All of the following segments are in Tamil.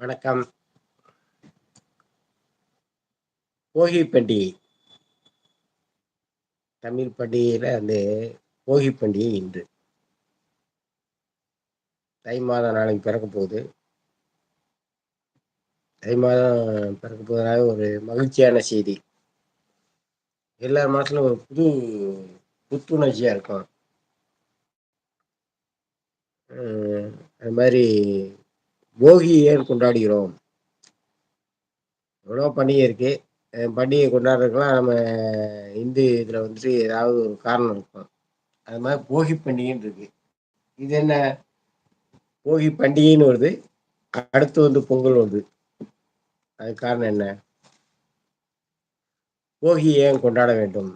வணக்கம். போகி பண்டிகை தமிழ் பண்டிகையில் வந்து போகி பண்டிகை இன்று. தை மாதம் நாளைக்கு பிறக்க போகுது. தை மாதம் பிறக்க போவதாக ஒரு மகிழ்ச்சியான செய்தி. எல்லார் மனசுல ஒரு புது புத்துணர்ச்சியாக இருக்கும். அது மாதிரி போகி ஏன் கொண்டாடுகிறோம் எவ்வளோ பண்டிகை இருக்குது பண்டிகை கொண்டாடுறதுக்கெலாம் நம்ம இந்து இதில் வந்துட்டு ஏதாவது ஒரு காரணம் இருக்கும். அது மாதிரி போகி பண்டிகைன்னு இருக்குது இது என்ன? போகி பண்டிகைன்னு வருது. அடுத்து வந்து பொங்கல் வருது. அது காரணம் என்ன? போகி ஏன் கொண்டாட வேண்டும்.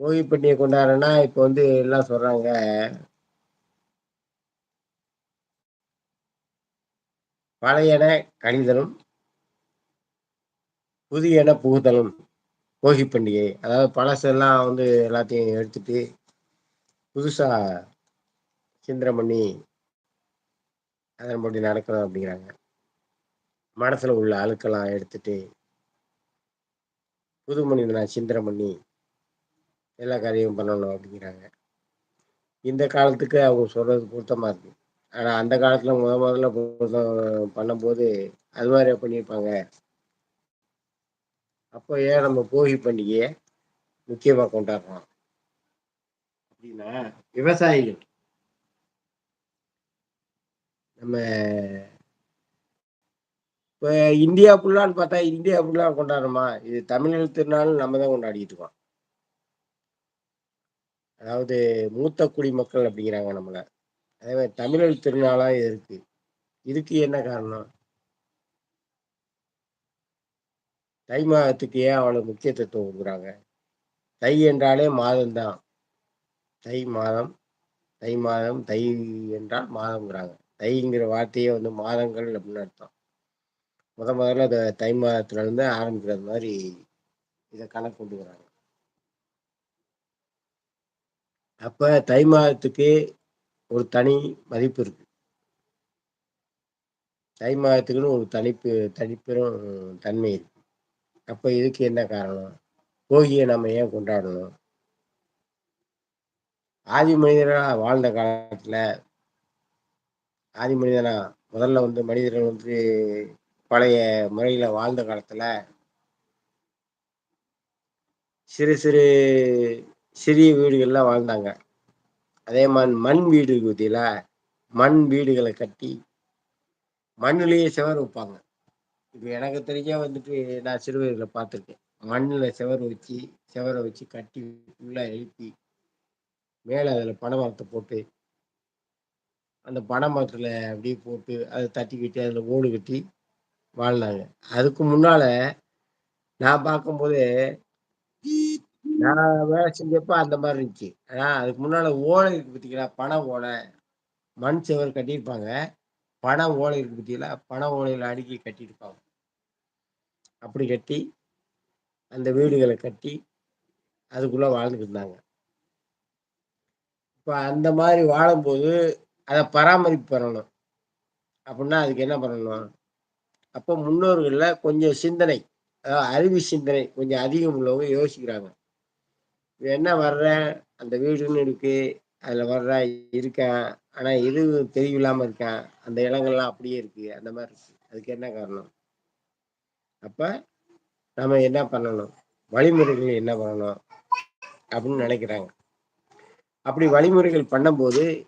போகி பண்டிகை கொண்டாடுறேன்னா இப்போ வந்து எல்லாம் சொல்கிறாங்க பழையன கணிதலும் புதியன புகுதலும் போகி பண்டிகை. அதாவது பழசெல்லாம் வந்து எல்லாத்தையும் எடுத்துட்டு புதுசாக சிந்திரம் பண்ணி அதன்படி நடக்கணும் அப்படிங்கிறாங்க. மனசில் உள்ள அழுக்கெல்லாம் எடுத்துட்டு புது மனிதனை சிந்தனை பண்ணி எல்லா காரியமும் பண்ணணும் அப்படிங்கிறாங்க. இந்த காலத்துக்கு அவங்க சொல்கிறது பொருத்தமாக இருக்குது ஆனால் அந்த காலத்தில் முத முதல்ல பண்ணும்போது அது மாதிரி பண்ணியிருப்பாங்க. அப்போ ஏன் நம்ம போகி பண்டிகையை முக்கியமாக கொண்டாடுறோம்? அப்படின்னா விவசாயிகள். நம்ம இப்போ இந்தியா ஃபுல்லான்னு பார்த்தா இந்தியா ஃபுல்லாக கொண்டாடுறோமா? இது தமிழர் திருநாள் நம்ம தான் கொண்டாடிட்டு இருக்கோம். அதாவது மூத்த குடிமக்கள் அப்படிங்கிறாங்க நம்மளை. அதே மாதிரி தமிழர் திருநாளாக இருக்கு. இதுக்கு என்ன காரணம்? தை மாதத்துக்கு ஏன் அவ்வளோ முக்கியத்துவம் கொடுக்குறாங்க? தை என்றாலே மாதம்தான். தை மாதம் தை மாதம் தை என்றால் மாதம்ங்கிறாங்க. தைங்கிற வார்த்தையே வந்து மாதங்கள் அப்படின்னு அர்த்தம். முத முதல்ல அதை தை மாதத்துல இருந்து ஆரம்பிக்கிறது மாதிரி இதை கணக்கு கொண்டு வராங்க. அப்ப தை மாதத்துக்கு ஒரு தனி மதிப்பு இருக்கு. தை மாதத்துக்குன்னு ஒரு தனிப்பு தனிப்பெரும் தன்மை இருக்கு. அப்ப இதுக்கு என்ன காரணம்? போகியை நம்ம ஏன் கொண்டாடணும்? ஆதி மனிதனா வாழ்ந்த காலத்துல ஆதி மனிதனா முதல்ல வந்து மனிதர்கள் வந்து பழைய முறையில வாழ்ந்த காலத்துல சிறு சிறு சிறிய வீடுகள்லாம் வாழ்ந்தாங்க. அதே மாதிரி மண் வீடு பற்றியில மண் வீடுகளை கட்டி மண்ணிலேயே செவர் வைப்பாங்க. இப்போ எனக்கு தெரிஞ்ச வந்துட்டு நான் சிறு பார்த்துருக்கேன். மண்ணில் செவர் வச்சு செவரை வச்சு கட்டி ஃபுல்லாக எழுப்பி மேலே அதில் பனை மரத்தை போட்டு அந்த பனை மரத்தில் அப்படியே போட்டு அதை தட்டி கட்டி அதில் ஓடு கட்டி வாழ்ந்தாங்க. அதுக்கு முன்னால் நான் பார்க்கும்போது நான் வேலை செஞ்சப்ப அந்த மாதிரி இருந்துச்சு. ஆனா அதுக்கு முன்னால ஓலை இருக்கு பார்த்தீங்களா பனை ஓலை. மண் செவர் கட்டியிருப்பாங்க. பனை ஓலை இருக்கு பார்த்தீங்களா பனை ஓலையில் அடுக்கி கட்டியிருப்பாங்க. அப்படி கட்டி அந்த வீடுகளை கட்டி அதுக்குள்ள வாழ்ந்துக்கிட்டு இருந்தாங்க. இப்போ அந்த மாதிரி வாழும்போது அதை பராமரிப்பு பண்ணணும். அப்படின்னா அதுக்கு என்ன பண்ணணும்? அப்போ முன்னோர்களில் கொஞ்சம் சிந்தனை அதாவது அறிவு சிந்தனை கொஞ்சம் அதிகம் உள்ளவங்க யோசிக்கிறாங்க. என்ன வர்றேன் அந்த வீடுன்னு இருக்கு. அதில் வர்ற இருக்கேன் ஆனால் எது தெரியலாமல் இருக்கேன் அந்த இடங்கள்லாம் அப்படியே இருக்கு. அந்த மாதிரி இருக்கு. அதுக்கு என்ன காரணம்? அப்போ நம்ம என்ன பண்ணணும்? வழிமுறைகள் என்ன பண்ணணும்? அப்படின்னு நினைக்கிறாங்க. அப்படி வழிமுறைகள் பண்ணும்போது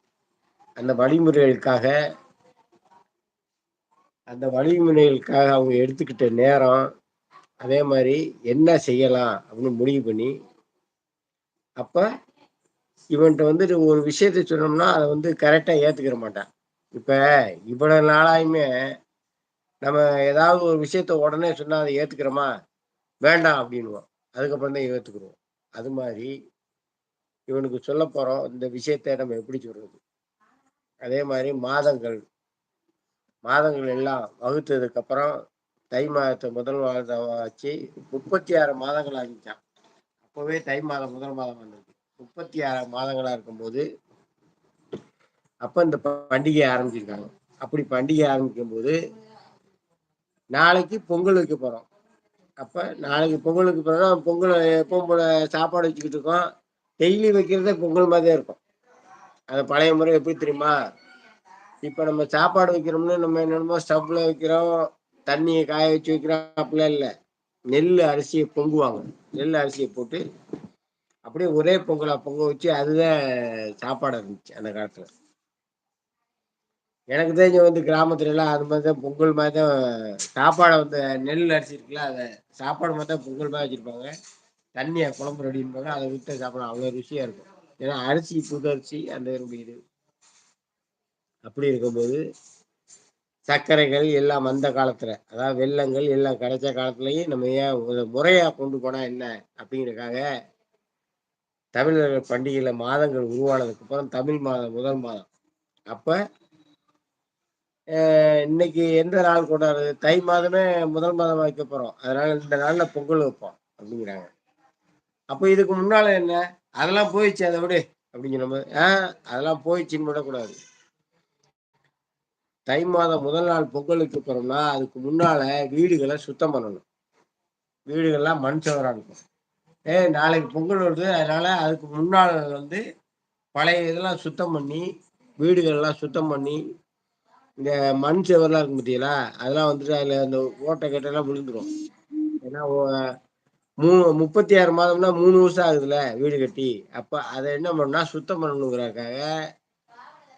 அந்த வழிமுறைகளுக்காக அந்த வழிமுறைகளுக்காக அவங்க எடுத்துக்கிட்ட நேரம் அதே மாதிரி என்ன செய்யலாம் அப்படின்னு முடிவு பண்ணி அப்போ இவன்கிட்ட வந்து ஒரு விஷயத்த சொன்னோம்னா அதை வந்து கரெக்டாக ஏற்றுக்கிற மாட்டான். இப்போ இவ்வளோ நாளாயுமே நம்ம ஏதாவது ஒரு விஷயத்த உடனே சொன்னால் அதை ஏற்றுக்கிறோமா வேண்டாம் அப்படின்வோம் அதுக்கப்புறம் தான் ஏற்றுக்குருவோம் அது மாதிரி இவனுக்கு சொல்ல போகிறோம் இந்த விஷயத்த நம்ம எப்படி சொல்கிறது அதே மாதிரி மாதங்கள். மாதங்கள் எல்லாம் வகுத்ததுக்கப்புறம் தை மாதத்தை முதல் மாதம் வச்சு முப்பத்தி ஆறு மாதங்கள் ஆகிச்சான் அப்போவே தை மாதம் முதல் மாதம் வந்திருக்கு முப்பத்தி ஆறு மாதங்களாக இருக்கும்போது அப்போ இந்த பண்டிகை ஆரம்பிச்சிருக்காங்க. அப்படி பண்டிகை ஆரம்பிக்கும் போது நாளைக்கு பொங்கல் வைக்க போகிறோம் அப்போ நாளைக்கு பொங்கல் வைக்க பொங்கல் எப்பவும் போல சாப்பாடு வச்சுக்கிட்டு இருக்கோம். டெய்லி வைக்கிறதே பொங்கல் மாதிரியே இருக்கும். அது பழைய முறை எப்படி தெரியுமா? இப்போ நம்ம சாப்பாடு வைக்கிறோம்னு நம்ம என்னென்னமோ ஸ்டவ்வில் வைக்கிறோம் தண்ணியை காய வச்சு வைக்கிறோம் அப்படிலாம் இல்லை. நெல் அரிசியை பொங்குவாங்க. நெல் அரிசியை போட்டு அப்படியே ஒரே பொங்கலாக பொங்க வச்சு அதுதான் சாப்பாடு இருந்துச்சு அந்த காலத்தில். எனக்கு தெரிஞ்ச வந்து கிராமத்துல எல்லாம் அது மாதிரி தான் பொங்கல் மாதிரி தான் சாப்பாடை வந்து நெல் அரிசி இருக்குல்ல அதை சாப்பாடு மாதிரி தான் பொங்கல் மாதிரி வச்சுருப்பாங்க. தண்ணியை குழம்பு ரெடிப்பாங்க அதை விட்டு சாப்பிட அவ்வளோ ருசியாக இருக்கும். ஏன்னா அரிசி புது அரிசி அந்த இது அப்படி இருக்கும்போது சர்க்கரைகள் எல்லாம் அந்த காலத்தில் அதாவது வெள்ளங்கள் எல்லாம் கிடைச்ச காலத்துலேயும் நம்ம ஏன் முறையாக கொண்டு போனால் என்ன அப்படிங்கிறதுக்காக தமிழர்கள் பண்டிகையில் மாதங்கள் உருவானதுக்கு அப்புறம் தமிழ் மாதம் முதல் மாதம். அப்போ இன்னைக்கு எந்த நாள் கொண்டாடுறது? தை மாதமே முதல் மாதம் வைக்க போகிறோம் அதனால இந்த நாளில் பொங்கல் வைப்போம் அப்படிங்கிறாங்க. அப்போ இதுக்கு முன்னால் என்ன? அதெல்லாம் போயிடுச்சு அதை விடு அப்படிங்கிற மாதிரி. ஆ அதெல்லாம் போயிடுச்சுன்னு விடக்கூடாது. தை மாதம் முதல் நாள் பொங்கலுக்கு போகிறோம்னா அதுக்கு முன்னால வீடுகளை சுத்தம் பண்ணணும். வீடுகள்லாம் மண் சவராக இருக்கும். ஏ நாளைக்கு பொங்கல் வருது அதனால அதுக்கு முன்னால் வந்து பழைய இதெல்லாம் சுத்தம் பண்ணி வீடுகள்லாம் சுத்தம் பண்ணி இந்த மண் செவர்லாம் இருக்கும் பார்த்தீங்களா அதெல்லாம் வந்துட்டு அதில் அந்த ஓட்டை கட்டெல்லாம் விழுந்துடும் ஏன்னா மூணு முப்பத்தி ஆறு மாதம்னா மூணு வருஷம் ஆகுதுல்ல வீடு கட்டி. அப்போ அதை என்ன பண்ணணும்னா சுத்தம் பண்ணணுங்கிறக்காக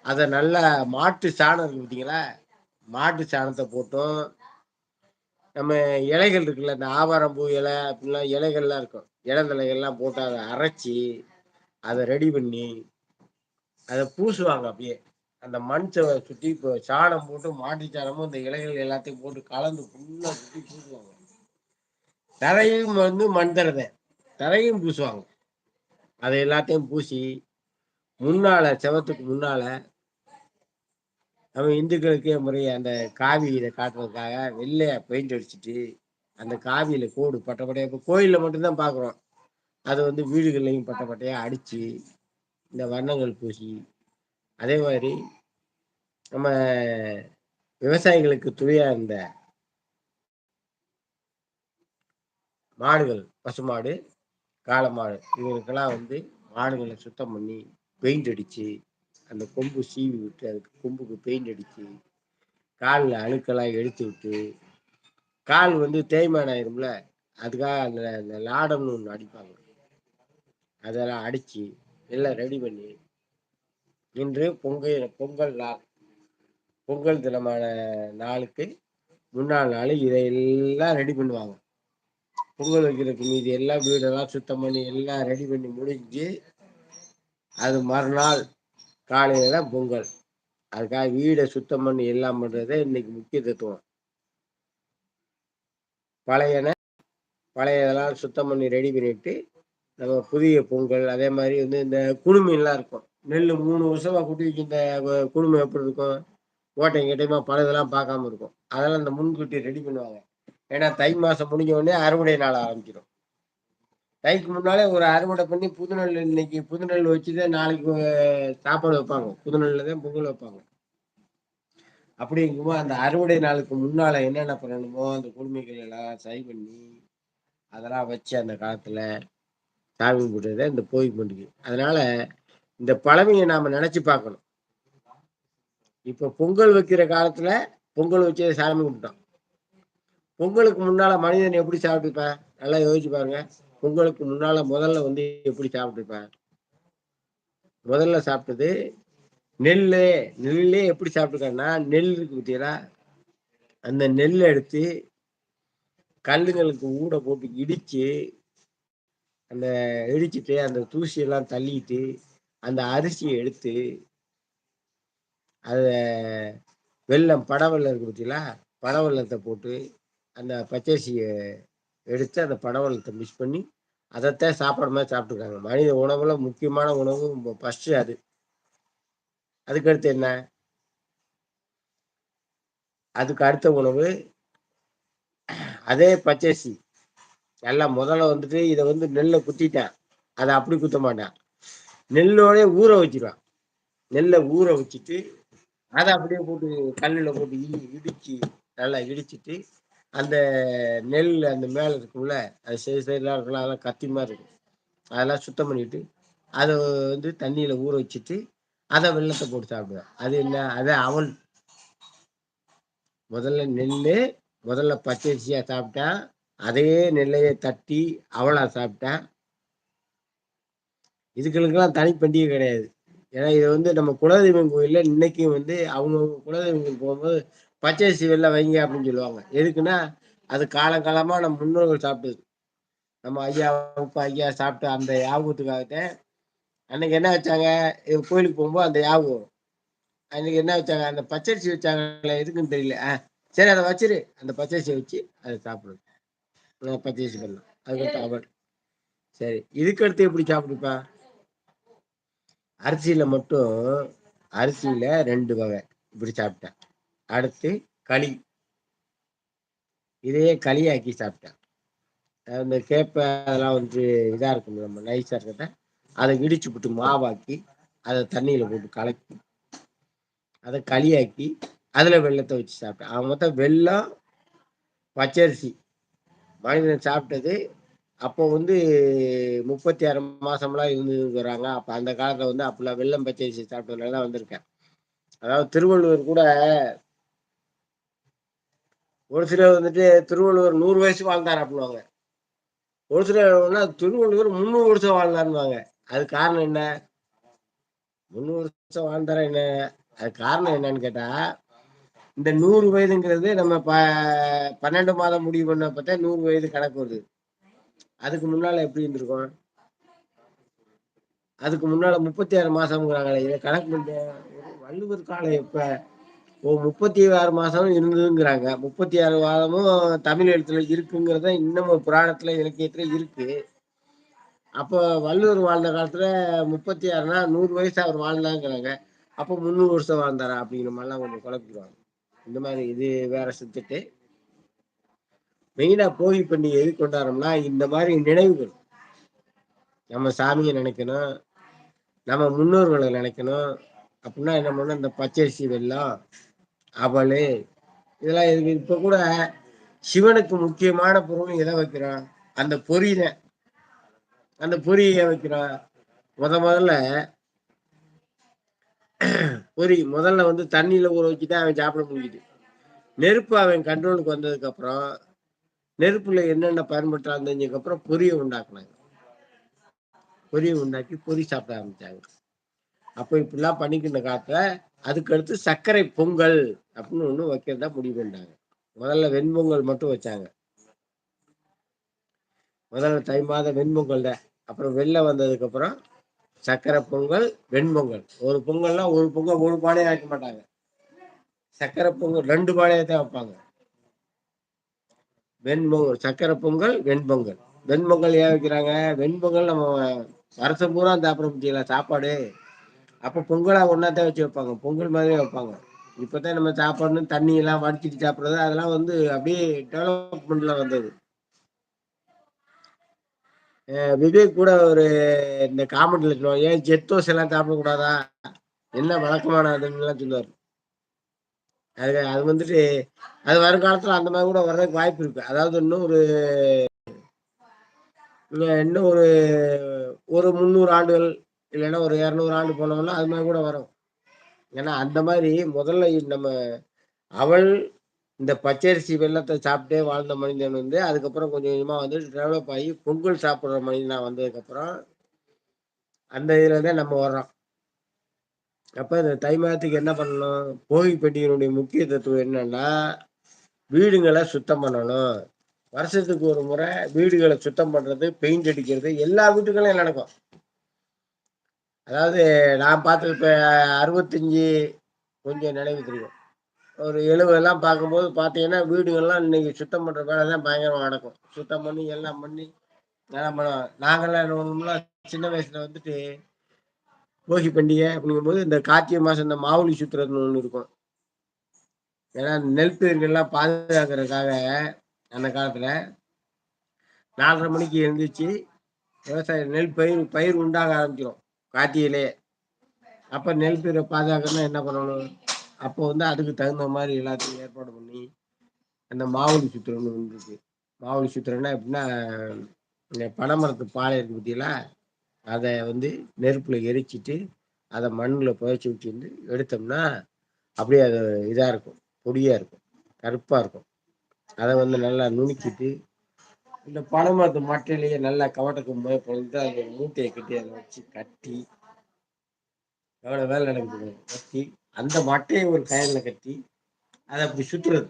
அதை நல்லா மாட்டு சாணம் இருக்கு பார்த்தீங்களா? மாட்டு சாணத்தை போட்டும் நம்ம இலைகள் இருக்குல்ல இந்த ஆவாரம் பூ இலை அப்படிலாம் இலைகள்லாம் இருக்கும். இளந்தலைகள்லாம் போட்டு அதை அரைச்சி அதை ரெடி பண்ணி அதை பூசுவாங்க அப்படியே. அந்த மண் சவை சுற்றி இப்போ சாணம் போட்டு மாட்டு சாணமும் இந்த இலைகள் எல்லாத்தையும் போட்டு கலந்து ஃபுல்லாக சுற்றி பூசுவாங்க. தரையும் வந்து மண் தரதை தரையும் பூசுவாங்க. அதை எல்லாத்தையும் பூசி முன்னால செவத்துக்கு முன்னால நம்ம இந்துக்களுக்கே முறைய அந்த காவி இதை காட்டுறதுக்காக வெள்ளைய பெயிண்ட் அடிச்சுட்டு அந்த காவியில கோடு பட்டப்பட்டையா இப்போ கோயிலில் மட்டும்தான் பார்க்குறோம் அதை வந்து வீடுகள்லையும் பட்டப்பட்டையா அடித்து இந்த வண்ணங்கள் பூசி அதே மாதிரி நம்ம விவசாயிகளுக்கு துணையாக இருந்த மாடுகள் பசுமாடு காளை இவங்களுக்கெல்லாம் வந்து மாடுகளை சுத்தம் பண்ணி பெயிண்ட் அடித்து அந்த கொம்பு சீவி விட்டு அதுக்கு கொம்புக்கு பெயிண்ட் அடித்து காலில் அழுக்கெல்லாம் எடுத்து விட்டு கால் வந்து தேய்மானம் ஆயிரும்ல அதுக்காக அந்த அந்த லாடம்னு ஒன்று அடிப்பாங்க. அதெல்லாம் அடித்து எல்லாம் ரெடி பண்ணி இன்று பொங்கல் பொங்கல் நாள் பொங்கல் தினமான நாளுக்கு முன்னாள் நாள் இதையெல்லாம் ரெடி பண்ணுவாங்க. பொங்கல் வைக்கிறதுக்கு மீதி எல்லாம் வீடெல்லாம் சுத்தம் பண்ணி எல்லாம் ரெடி பண்ணி முடிஞ்சு அது மறுநாள் காலையில் தான் பொங்கல். அதுக்காக வீடை சுத்தம் பண்ணி எல்லாம் பண்ணுறதே இன்னைக்கு முக்கிய தத்துவம். பழையன பழைய இதெல்லாம் சுத்தம் பண்ணி ரெடி பண்ணிட்டு நம்ம புதிய பொங்கல் அதே மாதிரி வந்து இந்த குடுமையெல்லாம் இருக்கும். நெல் மூணு வருஷமாக குட்டி இந்த குடும்பம் எப்படி இருக்கும்? ஓட்டையும் கிட்டையுமா பழதெல்லாம் பார்க்காம இருக்கும். அதெல்லாம் இந்த முன்கூட்டி ரெடி பண்ணுவாங்க. ஏன்னா தை மாதம் முடிஞ்ச உடனே அறுவடை நாள் ஆரம்பிச்சிடும் தைக்கு முன்னாலே ஒரு அறுவடை பண்ணி புதுநெல் இன்னைக்கு புதுநெல் வச்சுதான் நாளைக்கு சாப்பாடு வைப்பாங்க. புதுநெல்ல தான் பொங்கல் வைப்பாங்க. அப்படிங்கும்போது அந்த அறுவடை நாளுக்கு முன்னால என்னென்ன பண்ணணுமோ அந்த குடும்பங்கள் எல்லாம் சரி பண்ணி அதெல்லாம் வச்சு அந்த காலத்துல சாமி கும்பிடுறத இந்த போய் பண்டிகை. அதனால இந்த பழமையை நாம நினைச்சு பார்க்கணும். இப்ப பொங்கல் வைக்கிற காலத்துல பொங்கல் வச்சு சாமி கும்பிட்டோம். பொங்கலுக்கு முன்னால மனிதன் எப்படி சாப்பிட்டுப்பேன்? நல்லா யோசிச்சு பாருங்க. பொங்கலுக்கு முன்னால முதல்ல வந்து எப்படி சாப்பிட்டுருப்பேன் முதல்ல சாப்பிட்டது நெல் நெல்லே எப்படி சாப்பிட்டுருக்காங்கன்னா நெல் இருக்கு பார்த்தீங்களா அந்த நெல் எடுத்து கல்லுங்களுக்கு ஊட போட்டு இடிச்சு அந்த இடிச்சிட்டு அந்த தூசியெல்லாம் தள்ளிட்டு அந்த அரிசியை எடுத்து அதை வெள்ளம் படவெல்லம் இருக்கு பார்த்தீங்களா படவெல்லத்தை போட்டு அந்த பச்சரிசியை எடுத்து அந்த படவெல்லத்தை மிக்ஸ் பண்ணி அதைத்தான் சாப்பிட்ற மாதிரி சாப்பிட்ருக்காங்க மனித உணவுல முக்கியமான உணவு ஃபஸ்ட்டு அது. அதுக்கடுத்து என்ன? அதுக்கு அடுத்த உணவு அதே பச்சரிசி. நல்லா முதல்ல வந்துட்டு இதை வந்து நெல்லை குத்திட்டேன். அதை அப்படி குத்த மாட்டேன். நெல்லோடய ஊற வச்சிருவான். நெல்லை ஊற வச்சுட்டு அதை அப்படியே போட்டு கல்லில் போட்டு இடிச்சு நல்லா இடிச்சிட்டு அந்த நெல் அந்த மேலே இருக்கும்ல அது சரி சைடெலாம் இருக்கலாம். அதெல்லாம் கத்தி மாதிரி இருக்கும். அதெல்லாம் சுத்தம் பண்ணிட்டு அதை வந்து தண்ணியில் ஊற வச்சுட்டு அதை வெள்ளத்தை போட்டு சாப்பிடுவேன். அது என்ன? அதை அவல். முதல்ல நெல் முதல்ல பச்சரிசியாக சாப்பிட்டேன் அதே நெல்லையை தட்டி அவளா சாப்பிட்டேன் இதுகளுக்கெல்லாம் தனி பண்டிகை கிடையாது. ஏன்னா இது வந்து நம்ம குலதெய்வம் கோயிலில் இன்னைக்கும் வந்து அவங்கவுங்க குலதெய்வம் போகும்போது பச்சரிசி வெளில வைங்க அப்படின்னு சொல்லுவாங்க. எதுக்குன்னா அது காலங்காலமாக நம்ம முன்னோர்கள் சாப்பிட்டது. நம்ம ஐயா உப்பு ஐயா சாப்பிட்டு அந்த யாபகத்துக்காகத்தான் அன்னைக்கு என்ன வச்சாங்க? கோயிலுக்கு போகும்போது அந்த யாபகம். அன்னைக்கு என்ன வச்சாங்க? அந்த பச்சரிசி வச்சாங்களே எதுக்குன்னு தெரியல. ஆ சரி அதை வச்சிரு. அந்த பச்சரிசியை வச்சு அதை சாப்பிடுது பச்சரிசி பண்ணலாம் அதுக்கடுத்து அவள் சரி இதுக்கு அடுத்து எப்படி சாப்பிடுப்பா? அரிசியில் மட்டும் அரிசியில் ரெண்டு வகை. இப்படி சாப்பிட்டேன் அடுத்து களி. இதையே களியாக்கி சாப்பிட்டேன் அந்த கேப்ப அதெல்லாம் வந்து இதாக இருக்கும் நம்ம நைஸாக இருக்கிறத அதை இடிச்சு போட்டு மாவாக்கி அதை தண்ணியில் போட்டு கலக்கி அதை களியாக்கி அதில் வெள்ளத்தை வச்சு சாப்பிட்டேன் அவன் மொத்தம் வெள்ளம் பச்சரிசி. மனிதன் சாப்பிட்டது அப்போ வந்து முப்பத்தி ஆறு மாசம்லாம் இருந்துங்கிறாங்க அப்போ அந்த காலத்தில் வந்து அப்போல்லாம் வெள்ளம் பச்சரிசி சாப்பிட்டதுனால தான் வந்திருக்கேன். அதாவது திருவள்ளுவர் கூட ஒரு சிலர் வந்துட்டு திருவள்ளுவர் நூறு வயசு வாழ்ந்தார் அப்படின்வாங்க ஒரு சிலர் திருவள்ளுவர் முந்நூறு வருஷம் வாழ்ந்தாருவாங்க அது காரணம் என்ன? முந்நூறு வருஷம் வாழ்ந்தாரா என்ன? அது காரணம் என்னன்னு கேட்டா இந்த நூறு வயதுங்கிறது நம்ம ப பன்னெண்டு மாதம் முடிவு பண்ண பார்த்தா நூறு வயது கணக்கு வருது. அதுக்கு முன்னால எப்படி இருந்திருக்கும்? அதுக்கு முன்னால முப்பத்தி ஆறு மாசம்ங்கிறாங்களே இதை கணக்கு பண்ண வள்ளுவர் காலம் எப்ப ஓ முப்பத்தி ஆறு மாசம் இருந்ததுங்கிறாங்க. முப்பத்தி ஆறு மாதமும் தமிழ் எழுத்துல இருக்குங்கிறத இன்னமும் புராணத்துல இலக்கியத்துல இருக்கு. அப்போ வள்ளுவர் வாழ்ந்த காலத்துல முப்பத்தி ஆறுனா நூறு வயசு அவர் வாழ்ந்தாங்கிறாங்க. அப்போ முந்நூறு வருஷம் வாழ்ந்தாரா அப்படிங்கிற மாதிரிலாம் கொஞ்சம் குழப்பிடுவாங்க. இந்த மாதிரி இது வேற சுத்திட்டு மெயினா போகி பண்டிகை எது கொண்டாடுறோம்னா இந்த மாதிரி நினைவுகள். நம்ம சாமியை நினைக்கணும் நம்ம முன்னோர்களை நினைக்கணும். அப்படின்னா என்ன பண்ணணும் இந்த பச்சரிசி வெள்ளம் அவளே. இதெல்லாம் இருக்கு இப்ப கூட சிவனுக்கு முக்கியமான பொருள் எதை வைக்கிறான் அந்த பொறியில அந்த பொரிய வைக்கிறான் முத முதல்ல பொறி முதல்ல வந்து தண்ணியில ஊற வச்சுட்டு அவன் சாப்பிட முடியுது. நெருப்பு அவன் கண்ட்ரோலுக்கு வந்ததுக்கு அப்புறம் நெருப்புல என்னென்ன பயன்படுத்தலாம் தெரிஞ்சதுக்கு அப்புறம் பொரியை உண்டாக்குனாங்க. பொரியை உண்டாக்கி பொறி சாப்பிட ஆரம்பிச்சாங்க. அப்போ இப்படிலாம் பண்ணிக்கின்ற காலத்துல அதுக்கடுத்து சர்க்கரை பொங்கல் அப்படின்னு ஒன்று வைக்கிறதா முடிவு பண்ணாங்க முதல்ல வெண்பொங்கல் மட்டும் வச்சாங்க. முதல்ல தை மாதம் வெண்பொங்கல் அப்புறம் வெளில வந்ததுக்கு அப்புறம் சர்க்கரை பொங்கல் வெண்பொங்கல். ஒரு பொங்கல்னா ஒரு பொங்கல் ஒரு பானையை வைக்க மாட்டாங்க. சர்க்கரை பொங்கல் ரெண்டு பானையை தான் வைப்பாங்க. வெண்பொங்கல் சர்க்கரை பொங்கல் வெண்பொங்கல். வெண்பொங்கல் ஏன் வைக்கிறாங்க? வெண்பொங்கல் நம்ம வருஷம் பூரா சாப்பிட முடியல. சாப்பாடு அப்போ பொங்கலா ஒன்னாத்தான் வச்சு வைப்பாங்க. பொங்கல் மாதிரியே வைப்பாங்க. இப்போதான் நம்ம சாப்பாடுன்னு தண்ணி எல்லாம் வடிச்சிட்டு சாப்பிட்றது அதெல்லாம் வந்து அப்படியே டெவலப்மெண்ட்ல வந்தது. விவேக் கூட ஒரு இந்த காமெண்ட்ல சொல்லுவாங்க ஏன் ஜெத்தோஸ் எல்லாம் சாப்பிடக்கூடாதா? என்ன வழக்கமான அதுன்னு சொல்லுவார். அது அது வந்துட்டு அது வருங்காலத்துல அந்த மாதிரி கூட வர்றதுக்கு வாய்ப்பு இருக்கு. அதாவது இன்னும் ஒரு இன்னும் ஒரு ஒரு முந்நூறு ஆண்டுகள் இல்லைன்னா ஒரு இரநூறு ஆண்டு போனோம்னா அது மாதிரி கூட வரும். ஏன்னா அந்த மாதிரி முதல்ல நம்ம அவள் இந்த பச்சரிசி வெள்ளத்தை சாப்பிட்டே வாழ்ந்த மனிதன் வந்து அதுக்கப்புறம் கொஞ்சம் கொஞ்சமாக வந்து டெவலப் ஆகி பொங்கல் சாப்பிட்ற மனிதனாக வந்ததுக்கப்புறம் அந்த இதில் தான் நம்ம வர்றோம். அப்போ இந்த தை மாதத்துக்கு என்ன பண்ணணும்? போகி பெட்டியினுடைய முக்கிய தத்துவம் என்னன்னா வீடுங்களை சுத்தம் பண்ணணும். வருஷத்துக்கு ஒரு முறை வீடுகளை சுத்தம் பண்ணுறது பெயிண்ட் அடிக்கிறது எல்லா வீட்டுகளும் நடக்கும். அதாவது நான் பார்த்து இப்போ அறுபத்தஞ்சி கொஞ்சம் நினைவு தெரியும். ஒரு எழுபதெல்லாம் பார்க்கும்போது பார்த்தீங்கன்னா வீடுகள்லாம் இன்னைக்கு சுத்தம் பண்ணுற வேலை தான் பயங்கரமாக நடக்கும். சுத்தம் பண்ணி எல்லாம் பண்ணி நல்லா பண்ணுவோம் நாங்கள்லாம் என்ன சின்ன வயசில் வந்துட்டு போகி பண்டிகை அப்படிங்கும்போது இந்த கார்த்திகை மாதம் இந்த மாவுளி சுற்றுறதுன்னு ஒன்று இருக்கும். ஏன்னா நெல் பயிர்கள்லாம் பாதுகாக்கிறதுக்காக அந்த காலத்தில் நாலரை மணிக்கு எழுந்திரிச்சு விவசாயம் நெல் பயிர் பயிர் உண்டாக ஆரம்பிச்சிடும் கார்த்திகையிலே அப்போ நெல் பயிரை பாதுகாக்கணும்னா என்ன பண்ணணும்? அப்போ வந்து அதுக்கு தகுந்த மாதிரி எல்லாத்தையும் ஏற்பாடு பண்ணி அந்த மாவுளி சுத்திரம்னு ஒன்று இருக்கு மாவுளி சுத்திரம்னா எப்படின்னா இந்த பனைமரத்து பாலை இருக்கு பார்த்தீங்களா அதை வந்து நெருப்பில் எரிச்சிட்டு அதை மண்ணில் புதைச்சி வச்சு வந்து எடுத்தோம்னா அப்படியே அது இதாக இருக்கும் பொடியாக இருக்கும் கருப்பாக இருக்கும். அதை வந்து நல்லா நுணுக்கிட்டு இந்த பனைமரத்து மட்டையிலேயே நல்லா கவட்டக்கும் போய் பொழுது அந்த மூட்டையை கட்டி அதை வச்சு கட்டி எவ்வளோ வேலை நடக்குது கட்டி அந்த மட்டையை ஒரு கயரில் கட்டி அதை அப்படி சுற்றுறது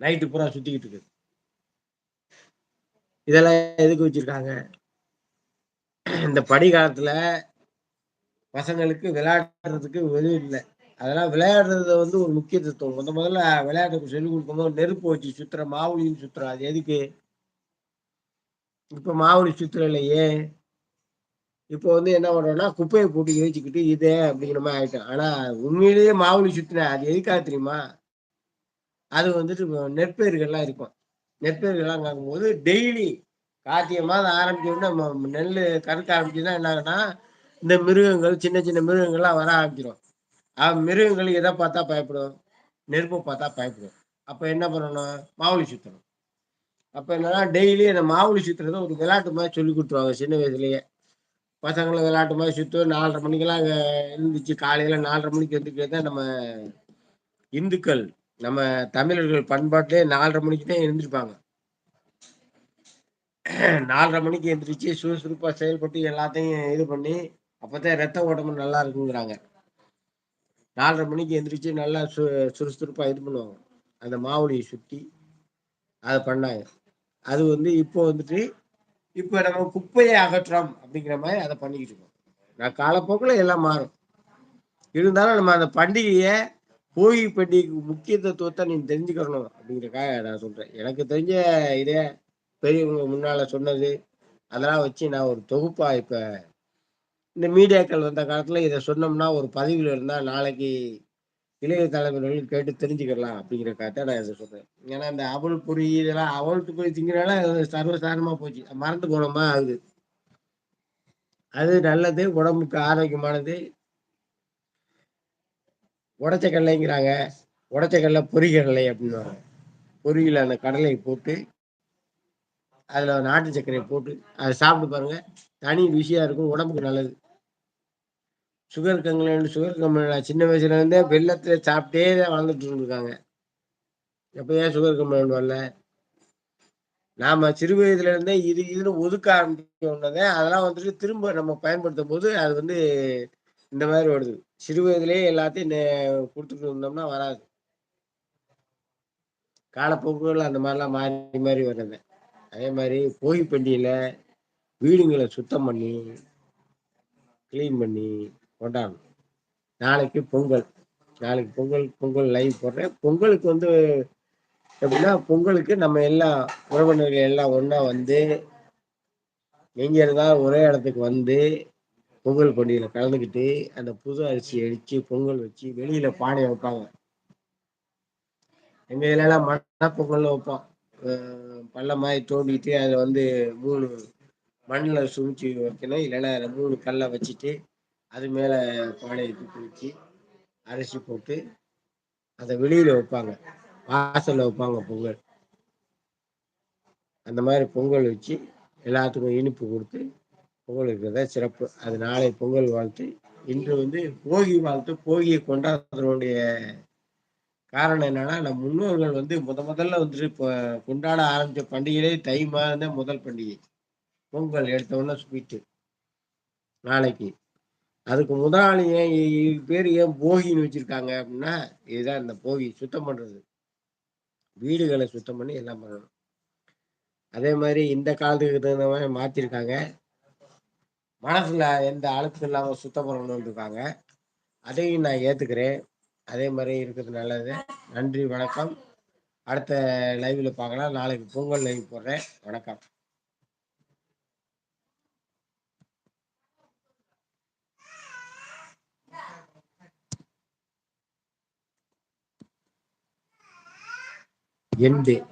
நைட்டு பூரா சுற்றிக்கிட்டு இருக்குது. இதெல்லாம் எதுக்கு வச்சிருக்காங்க? இந்த படி காலத்தில் பசங்களுக்கு விளையாடுறதுக்கு எதுவும் இல்லை. அதெல்லாம் விளையாடுறத வந்து ஒரு முக்கியத்துவம். முத முதல்ல விளையாட்டுக்கு சொல்லிக் கொடுக்கும்போது நெருப்பு வச்சு சுத்துற மாவுளின்னு சுத்துற. அது எதுக்கு? இப்போ மாவுளி சுத்துற இல்லையே இப்போ வந்து என்ன பண்றோம்னா குப்பையை போட்டு யோசிச்சுக்கிட்டு இதே அப்படிங்கிற மாதிரி ஆயிட்டோம். ஆனா உண்மையிலேயே மாவுளி சுத்தின அது எதுக்காக தெரியுமா? அது வந்துட்டு நெற்பயிர்கள்லாம் இருக்கும். நெற்பயிர்கள்லாம் காக்கும்போது டெய்லி கார்த்திகை மாதம் ஆரம்பிச்சோம்னா நெல் கறக்க ஆரம்பிச்சுன்னா என்ன ஆகுனா இந்த மிருகங்கள் சின்ன சின்ன மிருகங்கள்லாம் வர ஆரம்பிச்சிடும் மிருகங்கள் எதை பார்த்தா பயப்படும்? நெருப்பை பார்த்தா பயப்படும். அப்போ என்ன பண்ணணும்? மாவுளி சுத்தணும். அப்போ என்னன்னா டெய்லி அந்த மாவுளி சுத்துறத ஒரு விளையாட்டு மாதிரி சொல்லி கொடுத்துருவாங்க சின்ன வயசுலயே. பசங்களை விளையாட்டு மாதிரி சுற்று நாலரை மணிக்கெல்லாம் அங்கே எழுந்துச்சு காலையில் நாலரை மணிக்கு எழுந்துக்கிறது தான் நம்ம இந்துக்கள் நம்ம தமிழர்கள் பண்பாட்டிலே நாலரை மணிக்கு தான் எழுந்திருப்பாங்க. நாலரை மணிக்கு எழுந்திரிச்சு சுறுசுறுப்பாக செயல்பட்டு எல்லாத்தையும் இது பண்ணி அப்போதான் ரத்த ஓட்டமும் நல்லா இருக்குங்கிறாங்க. நாலரை மணிக்கு எந்திரிச்சு நல்லா சு சுறுசுறுப்பாக இது பண்ணுவாங்க. அந்த மாவுளியை சுற்றி அதை பண்ணாங்க. அது வந்து இப்போ வந்துட்டு இப்போ நம்ம குப்பையை அகற்றோம் அப்படிங்கிற மாதிரி அதை பண்ணிக்கிட்டு இருக்கோம். நான் காலப்போக்கில் எல்லாம் மாறும். இருந்தாலும் நம்ம அந்த பண்டிகையை போகி பண்டிகைக்கு முக்கியத்துவத்தை நீ தெரிஞ்சுக்கணும் அப்படிங்கிறக்காக நான் சொல்கிறேன் எனக்கு தெரிஞ்ச இதே பெரியவங்க முன்னால் சொன்னது அதெல்லாம் வச்சு நான் ஒரு தொகுப்பாக இப்போ இந்த மீடியாக்கள் வந்த காலத்தில் இதை சொன்னோம்னா ஒரு பதிவில் இருந்தால் நாளைக்கு இளைய தலைமுறைகள் கேட்டு தெரிஞ்சுக்கலாம் அப்படிங்கிறக்காக நான் இதை சொல்கிறேன் ஏன்னா இந்த அவள் பொறி இதெல்லாம் அவளுக்கு போய் திங்கிறனால சர்வசாதாரணமாக போச்சு. மறந்து போனோமா ஆகுது அது நல்லது உடம்புக்கு ஆரோக்கியமானது. உடச்ச கடலைங்கிறாங்க. உடச்ச கடலை பொறிகடலை அப்படின்வாங்க பொறியில் அந்த கடலை போட்டு அதில் நாட்டு சர்க்கரையை போட்டு அதை சாப்பிட்டு பாருங்கள் தனி ருசியாக இருக்கும் உடம்புக்கு நல்லது. சுகர் கம்ப்ளைண்ட் சுகர் கம்ப்ளைண்ட் சின்ன வயசுல இருந்தே வெள்ளத்துல சாப்பிட்டே தான் வளர்ந்துட்டு இருந்திருக்காங்க. எப்ப ஏன் சுகர் கம்பெனி வரல? நாம சிறு வயதுல இருந்தே இது இதுன்னு ஒதுக்க ஆரம்பிச்சோன்னதே அதெல்லாம் வந்துட்டு திரும்ப நம்ம பயன்படுத்தும் போது அது வந்து இந்த மாதிரி வருது. சிறு வயதுலேயே எல்லாத்தையும் கொடுத்துட்டு இருந்தோம்னா வராது. காலப்போக்குகள் அந்த மாதிரிலாம் மாறி மாறி வர்றது அதே மாதிரி போகி பண்டிகையில் வீடுங்களை சுத்தம் பண்ணி க்ளீன் பண்ணி கொண்டாடணும் நாளைக்கு பொங்கல். நாளைக்கு பொங்கல் பொங்கல் லைவ் போடுறேன். பொங்கலுக்கு வந்து எப்படின்னா பொங்கலுக்கு நம்ம எல்லாம் உறவினர்கள் எல்லாம் ஒன்றா வந்து எங்கே இருந்தால் ஒரே இடத்துக்கு வந்து பொங்கல் பண்டிகையில் கலந்துக்கிட்டு அந்த புது அரிசி அடித்து பொங்கல் வச்சு வெளியில் பானையை வைப்பாங்க. எங்கள் இதுலலாம் மண்ணா பொங்கல் வைப்போம். மாதிரி தோண்டிட்டு அதில் வந்து மூணு மண்ணில் சுமிச்சு வைக்கணும். இல்லைன்னா அதில் மூணு கல்லை வச்சுட்டு அது மேலே பானையை தூக்கி அரிசி போட்டு அதை வெளியில் வைப்பாங்க. வாசலில் வைப்பாங்க பொங்கல். அந்த மாதிரி பொங்கல் வச்சு எல்லாத்துக்கும் இனிப்பு கொடுத்து பொங்கல் இருக்கிறத சிறப்பு. அது நாளை பொங்கல் வாழ்த்து. இன்று வந்து போகி வாழ்த்து. போகியை கொண்டாடுறதுடைய காரணம் என்னன்னா நம்ம முன்னோர்கள் வந்து முத முதல்ல வந்துட்டு இப்போ கொண்டாட ஆரம்பித்த பண்டிகையிலே தை மாதம் தான் முதல் பண்டிகை. பொங்கல் எடுத்தவொடனே ஸ்வீட்டு. நாளைக்கு அதுக்கு முதலாளி ஏன் பேர் ஏன் போகின்னு வச்சுருக்காங்க அப்படின்னா இதுதான் இந்த போகி சுத்தம் பண்ணுறது வீடுகளை சுத்தம் பண்ணி எல்லாம் பண்ணணும். அதே மாதிரி இந்த காலத்துக்கு தகுந்த மாதிரி மாற்றிருக்காங்க மனசில் எந்த அழுத்தம் இல்லாமல் சுத்தம் பண்ணணும்னு இருக்காங்க. அதையும் நான் ஏற்றுக்கிறேன் அதே மாதிரி இருக்கிறது நல்லது. நன்றி வணக்கம். அடுத்த லைவில் பார்க்கலாம். நாளைக்கு பொங்கல் லைவ் போடுறேன். வணக்கம். எண்டு.